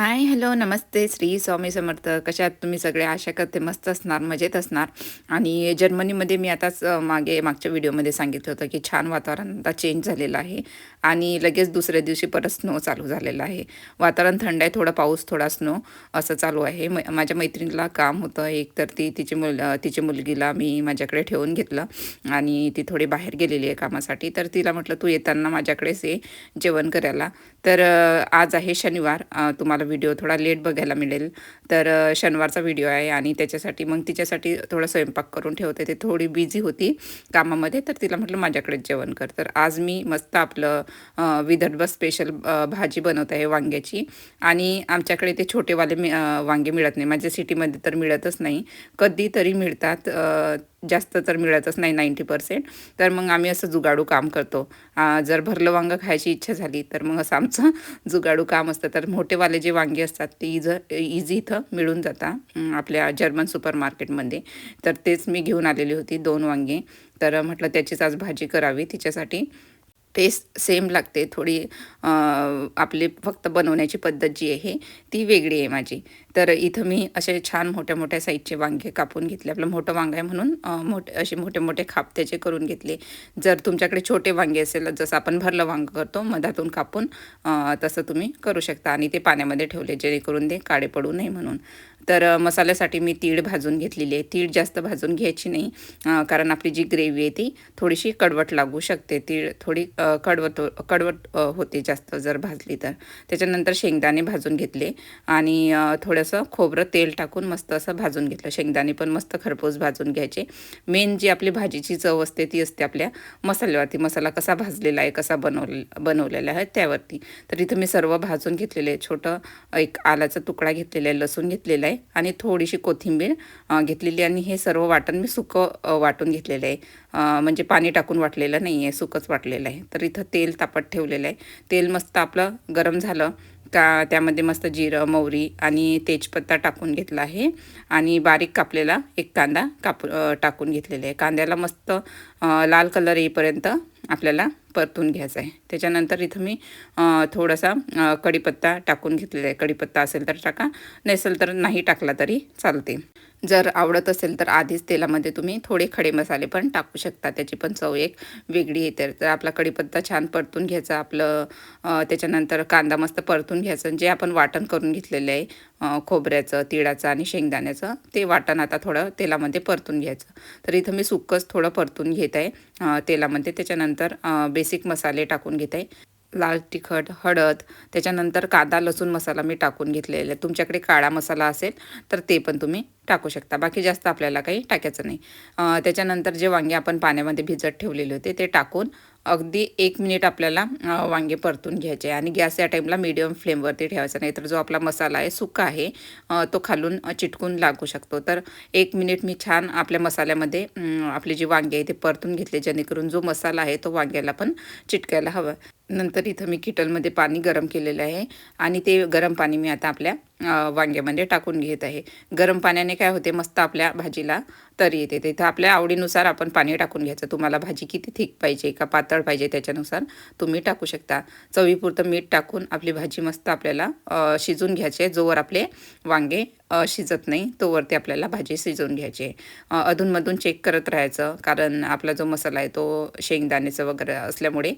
Hi hello नमस्ते. श्री स्वामी समर्थ. कशा आहात तुम्ही सगळे? आशा करते मस्त असणार मजेत असणार. आणि जर्मनीमध्ये मी आताच मागे मागच्या व्हिडिओमध्ये सांगितलं होतं की छान वातावरण आता चेंज झालेलं आहे. आणि लगेच दुसऱ्या दिवशी परत स्नो चालू झालेला आहे. वातावरण थंड आहे थोडा पाऊस थोडा स्नो असं चालू आहे. म माझ्या मैत्रिणीला काम होतं एक तर ती तिची मुल तिची मुलगीला मी माझ्याकडे ठेवून घेतलं. आणि ती थोडी बाहेर गेलेली आहे कामासाठी. तर तिला म्हटलं तू येताना माझ्याकडेच ये जेवण करायला. तर आज आहे शनिवार. तुम्हाला व्हिडिओ थोडा लेट बघायला मिळेल. तर शनिवारचा व्हिडिओ आहे आणि त्याच्यासाठी मग तिच्यासाठी थोडा स्वयंपाक करून ठेवते. ते थोडी बिझी होती कामामध्ये तर तिला म्हटलं माझ्याकडेच जेवण कर. तर आज मी मस्त आपलं विदर्भ स्पेशल भाजी बनवत आहे वांग्याची. आणि आमच्याकडे ते छोटेवाले मी वांगे मिळत नाही. माझ्या सिटीमध्ये तर मिळतच नाही. कधीतरी मिळतात जास्त तर मिळतच नाही नाईंटी पर्सेंट. तर मग आम्ही असं जुगाडू काम करतो. जर भरलं वांगं खायची इच्छा झाली तर मग असं आमचं जुगाडू काम असतं. तर मोठेवाले जे वांगे असतात ते इज इझी इथं मिळून जातात आपल्या जर्मन सुपर मार्केटमध्ये तर तेच मी घेऊन आलेली होती दोन वांगे. तर म्हटलं त्याचीच आज भाजी करावी तिच्यासाठी. टेस्ट सेम लागते. थोडी आपली फक्त बनवण्याची पद्धत जी आहे ती वेगळी आहे माझी. तर इथं मी असे छान मोठ्या मोठ्या साईजचे वांगे कापून घेतले. आपलं मोठं वांगं आहे म्हणून मोठे असे मोठे मोठे खाप त्याचे करून घेतले. जर तुमच्याकडे छोटे वांगे असेल जसं आपण भरलं वांगं करतो मधातून कापून तसं तुम्ही करू शकता. आणि ते पाण्यामध्ये ठेवले जेणेकरून ते काळे पडू नये म्हणून. तर मसाल्यासाठी मी तीळ भाजून घेतलेली आहे. तीळ जास्त भाजून घ्यायची नाही कारण आपली जी ग्रेव्ही आहे ती थोडीशी कडवट लागू शकते. तीळ थोडी कडवट कडवट होते जास्त जर भाजली तर. त्याच्यानंतर शेंगदाणे भाजून घेतले आणि थोडंसं खोबरं तेल टाकून मस्त असं भाजून घेतलं. शेंगदाणे पण मस्त खरपूस भाजून घ्यायचे. मेन जी आपली भाजीची चव असते ती असते आपल्या मसाल्यावरती. मसाला कसा भाजलेला आहे कसा बनवले बनवलेला आहे त्यावरती. तर इथं मी सर्व भाजून घेतलेले आहे. छोटं एक आलाचा तुकडा घेतलेला आहे लसूण घेतलेला आहे. आणि थोडीशी कोथिंबीर घेतलेली आणि हे सर्व वाटण मी सुकं वाटून घेतलेलं आहे. म्हणजे पाणी टाकून वाटलेलं नाही आहे सुकंच वाटलेलं आहे. तर इथं तेल तापत ठेवलेलं आहे. तेल मस्त आपलं गरम झालं का त्यामध्ये मस्त जिरं मोहरी आणि तेजपत्ता टाकून घेतला आहे. आणि बारीक कापलेला एक कांदा कापू टाकून घेतलेला आहे. कांद्याला मस्त लाल कलर येईपर्यंत आपल्याला परतून घ्यायचं आहे. त्याच्यानंतर इथं मी थोडासा कढीपत्ता टाकून घेतलेला आहे. कढीपत्ता असेल तर टाका नसेल तर नाही टाकला तरी चालते. जर आवडत असेल तर आधीच तेलामध्ये तुम्ही थोडे खडे मसाले पण टाकू शकता. त्याची पण चव एक वेगळी येते. तर आपला कढीपत्ता छान परतून घ्यायचा. आपलं त्याच्यानंतर कांदा मस्त परतून घ्यायचं. जे आपण वाटण करून घेतलेलं आहे खोबऱ्याचं तिळाचं आणि शेंगदाण्याचं ते वाटण आता थोडं तेलामध्ये परतून घ्यायचं. तर इथं मी सुक्कच थोडं परतून घेत आहे. तेलामध्ये त्याच्यानंतर बेसिक मसाले टाकून घेत आहे. लाल तिखट हळद त्याच्यानंतर कांदा लसूण मसाला मी टाकून घेतलेला. आहे तुमच्याकडे काळा मसाला असेल तर ते पण तुम्ही टाकू शकता. बाकी जास्त आपल्याला काही टाकायचं नाही. त्याच्यानंतर जे वांगे आपण पाण्यामध्ये भिजत ठेवलेले होते ते टाकून अगदी एक मिनिट आपल्याला वांगे परतून घ्यायचे आणि गॅस या टाईमला मीडियम फ्लेमवरती ठेवायचा नाही तर जो आपला मसाला आहे सुका आहे तो खालून चिटकून लागू शकतो. तर एक मिनिट मी छान आपल्या मसाल्यामध्ये आपली जी वांगे आहे ते परतून घेतले जेणेकरून जो मसाला आहे तो वांग्याला पण चिटकायला हवा. नंतर इथं मी किटलमध्ये पाणी गरम केलेलं आहे आणि ते गरम पाणी मी आता आपल्या वांग्यामध्ये टाकून घेत आहे. गरम पाण्याने काय होते मस्त आपल्या भाजीला तरी येते. तिथं आपल्या आवडीनुसार आपण पाणी टाकून घ्यायचं. तुम्हाला भाजी किती थिक पाहिजे का पातळ पाहिजे त्याच्यानुसार तुम्ही टाकू शकता. चवीपुरतं मीठ टाकून आपली भाजी मस्त आपल्याला शिजून घ्यायची आहे. जोवर आपले वांगे शिजत नाही. तोवरती आपल्याला भाजी शिजवून घ्यायची आहे. अधूनमधून चेक करत राहायचं. कारण आपला जो मसाला आहे तो शेंगदाण्याचं वगैरे असल्यामुळे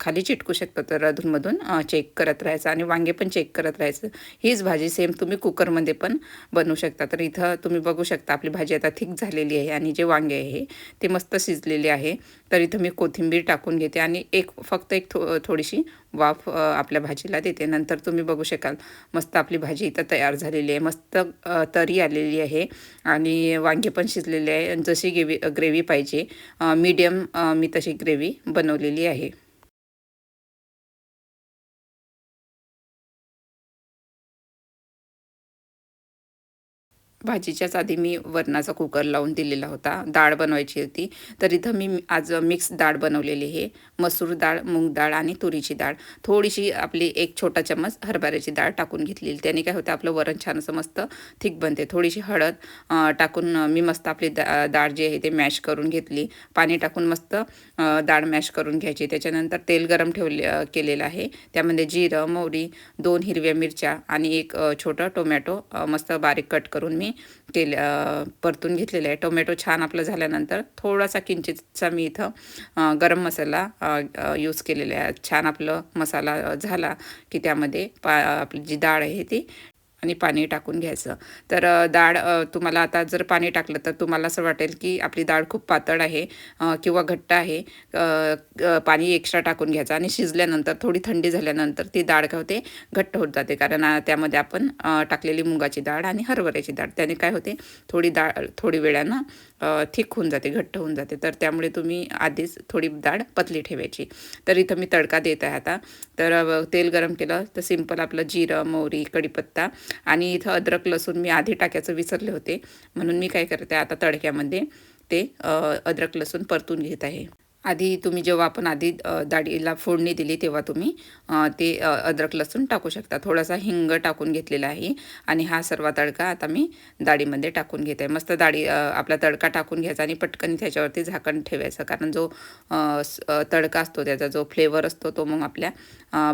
खाली चिटकू शकतं. तर अधूनमधून चेक करत राहायचं आणि वांगे पण चेक करत राहायचं. हीच भाजी सेम तुम्ही कुकरमध्ये पण बनवू शकता. तर इथं तुम्ही बघू शकता आपली भाजी आता थिक झालेली आहे आणि जे वांगे आहे ते मस्त शिजलेले आहे. तर इथं मी कोथिंबीर टाकून घेते आणि एक फक्त एक थो थोडीशी वाफ आपल्या भाजीला देते. नंतर तुम्ही बघू शकाल मस्त आपली भाजी इथं तयार झालेली आहे. मस्त तरी आलेली आहे आणि वांगे पण शिजलेले आहे. जशी ग्रेवी ग्रेव्ही पाहिजे मीडियम मी तशी ग्रेव्ही बनवलेली आहे. भाजीच्याच आधी मी वरणाचा कुकर लावून दिलेला होता. डाळ बनवायची होती. तर इथं मी आज मिक्स डाळ बनवलेली आहे. मसूर डाळ मूग डाळ आणि तुरीची डाळ. थोडीशी आपली एक छोटा चम्मच हरभऱ्याची डाळ टाकून घेतलेली त्याने काय होतं आपलं वरण छान असं मस्त थिक बनते. थोडीशी हळद टाकून मी मस्त आपली दा डाळ जी आहे ते मॅश करून घेतली. पाणी टाकून मस्त डाळ मॅश करून घ्यायची. त्याच्यानंतर तेल गरम ठेवले केलेलं आहे. त्यामध्ये जिरं मोहरी दोन हिरव्या मिरच्या आणि एक छोटं टोमॅटो मस्त बारीक कट करून मी केले परतून घेतलेलं आहे. टोमॅटो छान आपलं झाल्यानंतर थोडासा किंचितचा मी इथं गरम मसाला यूज केलेला आहे. छान आपलं मसाला झाला की त्यामध्ये पा आपली जी डाळ आहे ती आणि पाणी टाकून घ्यायचं. तर डाळ तुम्हाला आता जर पाणी टाकलं तर तुम्हाला असं वाटेल की आपली डाळ खूप पातळ आहे किंवा घट्ट आहे. पाणी एक्स्ट्रा टाकून घ्यायचं आणि शिजल्यानंतर थोडी थंडी झाल्यानंतर ती डाळ काय होते घट्ट होत जाते. कारण त्यामध्ये आपण टाकलेली मुगाची डाळ आणि हरभऱ्याची डाळ त्याने काय होते? थोडी डाळ थोडी वेळानं थिक होऊन जाते घट्ट होऊन जाते. तर त्यामुळे तुम्ही आधीच थोडी डाळ पतली ठेवायची. तर इथं मी तडका देत आहे आता. तर तेल गरम केलं तर सिंपल आपलं जिरं मोहरी कढीपत्ता आणि इथं अद्रक लसूण मी आधी टाकायचं विसरले होते. म्हणून मी काय करते आता तडक्यामध्ये ते अद्रक लसूण परतून घेत आहे. आधी तुम्ही जेव्हा आपण आधी दाढीला डाळीला फोडणी दिली तेव्हा तुम्ही ते अद्रक लसूण टाकू शकता. थोडासा हिंग टाकून घेतलेला आहे. आणि हा सर्व तडका आता मी डाळीमध्ये टाकून घेते. मस्त डाळी आपला तडका टाकून घ्यायचा आणि पटकन त्याच्यावरती झाकण ठेवायचं. कारण जो स- तडका असतो त्याचा जो फ्लेवर असतो तो मग आपल्या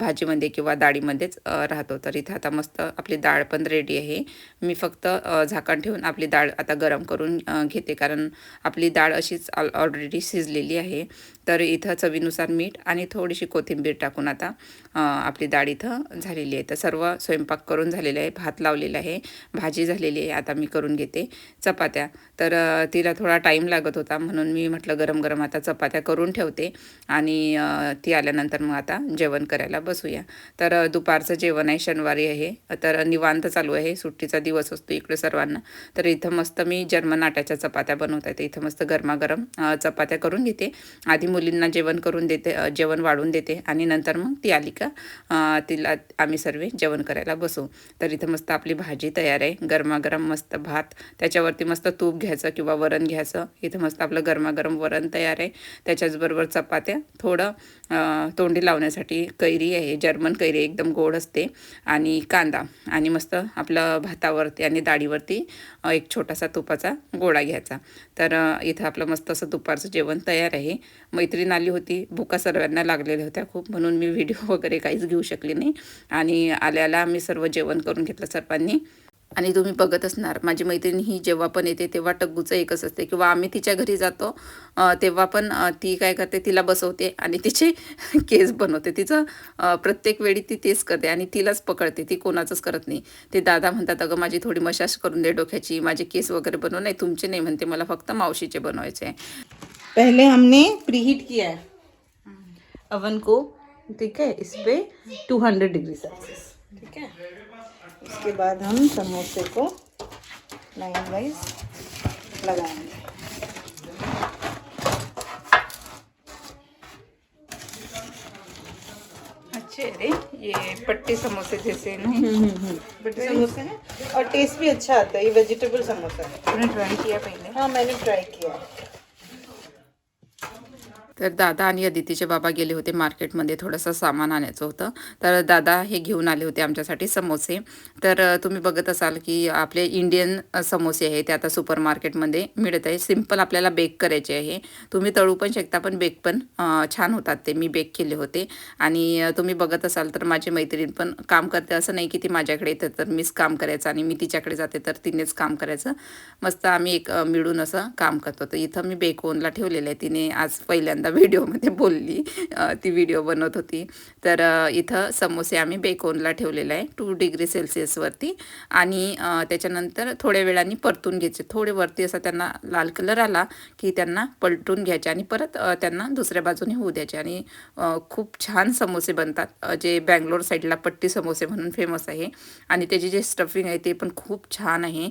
भाजीमध्ये किंवा डाळीमध्येच राहतो. तर इथं आता मस्त आपली डाळ पण रेडी आहे. मी फक्त झाकण ठेवून आपली डाळ आता गरम करून घेते. कारण आपली डाळ अशीच ऑलरेडी शिजलेली आहे. तर इथं चवीनुसार मीठ आणि थोडीशी कोथिंबीर टाकून आता आपली डाळ इथं झालेली आहे. तर सर्व स्वयंपाक करून झालेला आहे. भात लावलेला आहे. भाजी झालेली आहे. आता मी करून घेते चपात्या. तर तिला थोडा टाईम लागत होता. म्हणून मी म्हटलं गरम गरम आता चपात्या करून ठेवते. आणि ती आल्यानंतर मग आता जेवण करायला बसूया. तर दुपारचं जेवण आहे. शनिवारी आहे. तर निवांत चालू आहे. सुट्टीचा दिवस असतो इकडे सर्वांना. तर इथं मस्त मी जर्मन आट्याच्या चपात्या बनवत आहे तर इथं मस्त गरमागरम चपात्या करून घेते. आधी मुलींना जेवण करून देते जेवण वाढून देते आणि नंतर मग ती आली का तिला आम्ही सर्व जेवण करायला बसू. तर इथं मस्त आपली भाजी तयार आहे गरमागरम मस्त भात त्याच्यावरती मस्त तूप घ्यायचं किंवा वरण घ्यायचं. इथं मस्त आपलं गरमागरम वरण तयार आहे त्याच्याचबरोबर चपात्या थोडं तोंडी लावण्यासाठी कैरी आहे जर्मन कैरी एकदम गोड असते. आणि कांदा आणि मस्त आपलं भातावरती आणि डाळीवरती एक छोटासा तुपाचा गोळा घ्यायचा. तर इथं आपलं मस्त असं दुपारचं जेवण तयार आहे. मैत्रीण आली होती. भुका सर्वांना लागलेल्या होत्या खूप. म्हणून मी व्हिडिओ वगैरे काहीच घेऊ शकली नाही. आणि आल्याला आम्ही सर्व जेवण करून घेतलं सर्वांनी. आणि तुम्ही बघत असणार माझी मैत्रीण ही जेव्हा पण येते तेव्हा टग्गूचं एकच असते. किंवा आम्ही तिच्या घरी जातो तेव्हा पण ती काय करते तिला बसवते आणि तिचे केस बनवते. तिचं प्रत्येक वेळी ती तेच करते आणि तिलाच पकडते. ती कोणाचंच करत नाही. ते दादा म्हणतात अगं माझी थोडी मशाज करून दे डोक्याची. माझे केस वगैरे बनवू. नाही तुमचे नाही म्हणते. मला फक्त मावशीचे बनवायचे आहे. पहले हमने प्रीहीट किया है। अवन को ठीक है इस पे 200 डिग्री सेल्सियस ठीक है। उसके बाद हम समोसे को लाइन वाइज लगाएँगे। अच्छे अरे ये पट्टी समोसे जैसे नहीं बट समोसे हैं और टेस्ट भी अच्छा आता है ये वेजिटेबल समोसा है। तूने ट्राई किया पहले? हाँ मैंने ट्राई किया है। तर दादा आणि अदितीचे बाबा गेले होते मार्केटमध्ये थोडंसं सामान आणायचं होतं. तर दादा हे घेऊन आले होते आमच्यासाठी समोसे. तर तुम्ही बघत असाल की आपले इंडियन समोसे आहे ते आता सुपर मार्केटमध्ये मिळत आहे. सिंपल आपल्याला बेक करायचे आहे. तुम्ही तळू पण शकता पण बेक पण छान होतात ते. मी बेक केले होते. आणि तुम्ही बघत असाल तर माझी मैत्रीण पण काम करते. असं नाही की ती माझ्याकडे येते तर मीच काम करायचं आणि मी तिच्याकडे जाते तर तिनेच काम करायचं. मस्त आम्ही एक मिळून असं काम करतो. तर इथं मी बेकोनला ठेवलेलं आहे. तिने आज पहिल्यांदा व्हिडिओमध्ये बोलली ती व्हिडिओ बनवत होती. तर इथं समोसे आम्ही बेकोनला ठेवलेलं आहे टू डिग्री सेल्सिअसवरती आणि त्याच्यानंतर थोड्या वेळाने परतून घ्यायचे. थोडे वरती असा त्यांना लाल कलर आला की त्यांना पलटून घ्यायचे आणि परत त्यांना दुसऱ्या बाजूने होऊ द्यायचे. आणि खूप छान समोसे बनतात. जे बँगलोर साईडला पट्टी समोसे म्हणून फेमस आहे. आणि त्याची जे स्टफिंग आहे ते पण खूप छान आहे.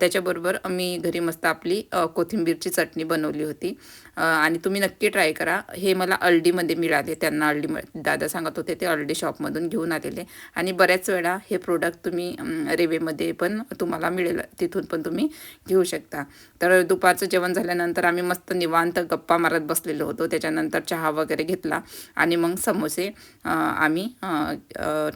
त्याच्याबरोबर मी घरी मस्त आपली कोथिंबीरची चटणी बनवली होती. आणि तुम्ही नक्की ट्राय ट्राय करा. हे मला अल्डीमध्ये मिळाले. त्यांना अल्डी दादा सांगत होते ते अल्डी शॉपमधून घेऊन आलेले. आणि बऱ्याच वेळा हे प्रोडक्ट तुम्ही रेवेमध्ये पण तुम्हाला मिळेल. तिथून पण तुम्ही घेऊ शकता. तर दुपारचं जेवण झाल्यानंतर आम्ही मस्त निवांत गप्पा मारत बसलेलो होतो. त्याच्यानंतर चहा वगैरे घेतला. आणि मग समोसे आम्ही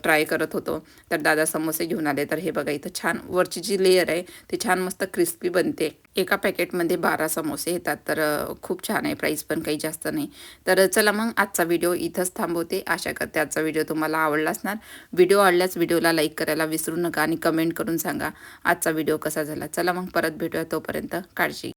ट्राय करत होतो. तर दादा समोसे घेऊन आले. तर हे बघा इथं छान वरची जी लेअर आहे ती छान मस्त क्रिस्पी बनते. एका पॅकेटमध्ये बारा समोसे येतात तर खूप छान आहे. प्राईस पण काही जास्त नाही. तर चला मग आजचा व्हिडिओ इथंच थांबवते. आशा करते आजचा व्हिडिओ तुम्हाला आवडला असणार. व्हिडिओ आवडल्यास व्हिडिओला लाईक करायला विसरू नका आणि कमेंट करून सांगा आजचा व्हिडिओ कसा झाला. चला मग परत भेटूया तोपर्यंत. काळजी.